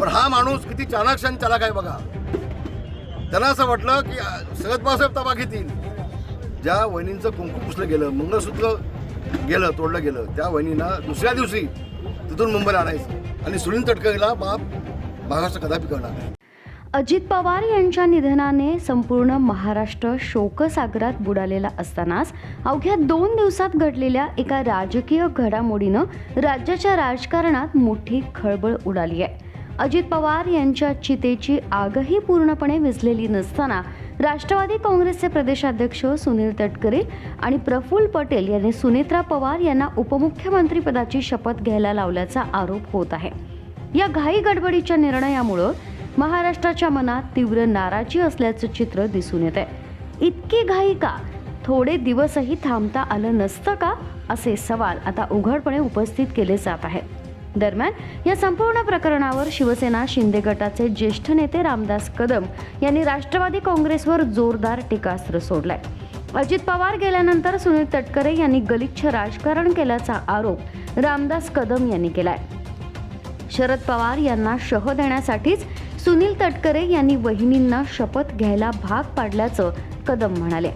पण हा माणूस किती चाणाक्ष चालक आहे बघा. त्यांना असं वाटलं की अ, सगळ्यात ताबा घेतील ज्या वहिनींचं कुंकू पुसलं गेलं मंगळसूत्र गेलं तोडलं गेलं त्या वहिनींना दुसऱ्या दिवशी तिथून मुंबईला आणायचं. आणि सुनील तटकरीला बाप महाराष्ट्र कदापि करणार नाही. अजित पवार यांच्या निधनाने संपूर्ण महाराष्ट्र शोकसागरात बुडालेला असतानाच अवघ्या दोन दिवसात घडलेल्या एका राजकीय घडामोडीनं राज्याच्या राजकारणात मोठी खळबळ उडाली आहे. अजित पवार यांच्या चितेची आगही पूर्णपणे विझलेली नसताना राष्ट्रवादी काँग्रेसचे प्रदेशाध्यक्ष सुनील तटकरे आणि प्रफुल्ल पटेल यांनी सुनेत्रा पवार यांना उपमुख्यमंत्रीपदाची शपथ घ्यायला लावल्याचा आरोप होत आहे. या घाई गडबडीच्या निर्णयामुळं महाराष्ट्राच्या मनात तीव्र नाराजी असल्याचं चित्र दिसून येत आहे इतकी घाई का? थोडे दिवसही थांबता आलं नसतं का? असे सवाल आता उघडपणे उपस्थित केले जात आहेत. दरम्यान या संपूर्ण प्रकरणावर शिवसेना शिंदे गटाचे ज्येष्ठ नेते रामदास कदम यांनी राष्ट्रवादी काँग्रेसवर जोरदार टीकास्त्र सोडलाय. अजित पवार गेल्यानंतर सुनील तटकरे यांनी गलिच्छ राजकारण केल्याचा आरोप रामदास कदम यांनी केलाय. शरद पवार यांना शह देण्यासाठीच सुनील तटकरे यांनी वहिनींना शपथ घ्यायला भाग पाडल्याचं कदम म्हणाले.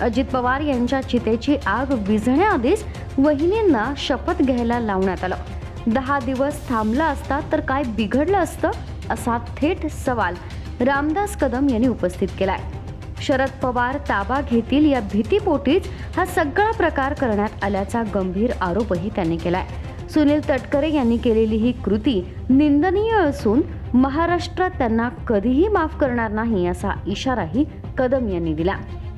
अजित पवार यांच्या चितेची आग विझण्याआधीच वहिनींना शपथ घ्यायला लावण्यात आलं. दहा दिवस थांबला असता तर काय बिघडलं असतं? असा थेट सवाल रामदास कदम यांनी उपस्थित केलाय. शरद पवार ताबा घेतील या भीतीपोटीच हा सगळा प्रकार करण्यात आल्याचा गंभीर आरोपही त्यांनी केलाय. सुनील तटकरे यांनी केलेली ही कृती निंदनीय असून महाराष्ट्रात त्यांना कधीही माफ करणार नाही असा इशाराही कदम यांनी दिला.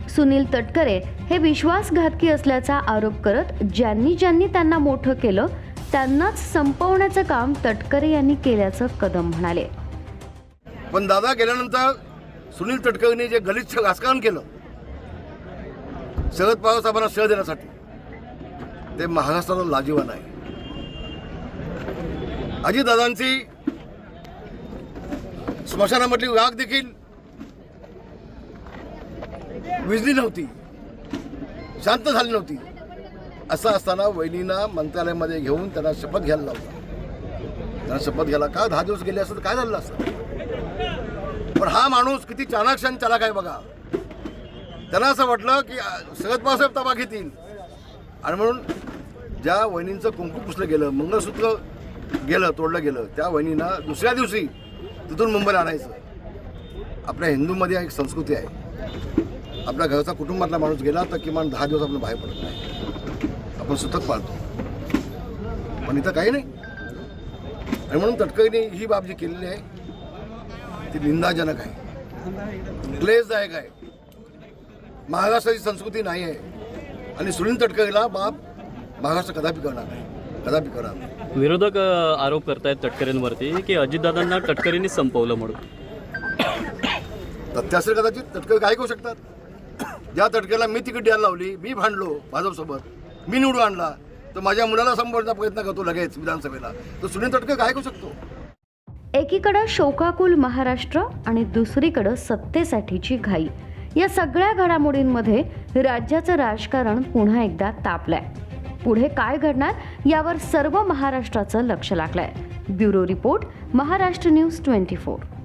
सुनील तटकरे हे विश्वासघातकी असल्याचा आरोप करत ज्यांनी ज्यांनी त्यांना मोठं केलं त्यांनाच संपवण्याचं काम तटकरे यांनी केल्याचं कदम म्हणाले. पण दादा गेल्यानंतर सुनील तटकरेंनी जे गलिच्छ राजकारण केलं शरद पवार साहेबांना श्रेय देण्यासाठी ते महाराष्ट्राला लाजीवान आहे. अजितदादांची स्मशानामधली राग देखील विजली नव्हती शांत झाली नव्हती. असं असताना वहिनींना मंत्रालयामध्ये घेऊन त्यांना शपथ घ्यायला लावला. त्यांना शपथ घ्यायला का? दहा दिवस गेले असतं तर काय झालं असतं? पण हा माणूस किती चाणाक्षण आणि चालाक आहे बघा. त्यांना असं वाटलं की अ, शरद ताबा घेतील. आणि म्हणून ज्या वहिनींचं कुंकू पुसलं गेलं मंगळसूत्र गेलं तोडलं गेलं त्या वहिनींना दुसऱ्या दिवशी तिथून मुंबईला आणायचं. आपल्या हिंदूमध्ये एक संस्कृती आहे. आपल्या घरचा कुटुंबातला माणूस गेला तर किमान दहा दिवस आपण बाहेर पडत नाही. आपण सुतक पाळतो. पण इथं काही नाही. आणि म्हणून तटकरीने ही बाब जी केलेली आहे ती निंदाजनक आहे. क्लेशदायक आहे. महाराष्ट्राची संस्कृती नाही आहे. आणि सुनील तटकरेला बाप महाराष्ट्र कदापि करणार नाही. कदापि करणार नाही. विरोधक आरोप करतायत तटकरेंवरती की अजितदादांना तटकरेंनी संपवलं म्हणून. तथ्य असेल कदाचित तटकरे काय करू शकतात? ज्या तटकरेला मी तिकीट द्यायला लावली मी भांडलो भाजपसोबत मी निवडून आणला. तर माझ्या मुलाला संपवण्याचा प्रयत्न करतो लगेच विधानसभेला. तर सुनील तटकर काय करू शकतो? एकीकडं शोकाकुल महाराष्ट्र आणि दुसरीकडं सत्तेसाठीची घाई. या सगळ्या घडामोडींमध्ये राज्याचं राजकारण पुन्हा एकदा तापलंय. पुढे काय घडणार यावर सर्व महाराष्ट्राचं लक्ष लागलंय. Bureau report Maharashtra news twenty four.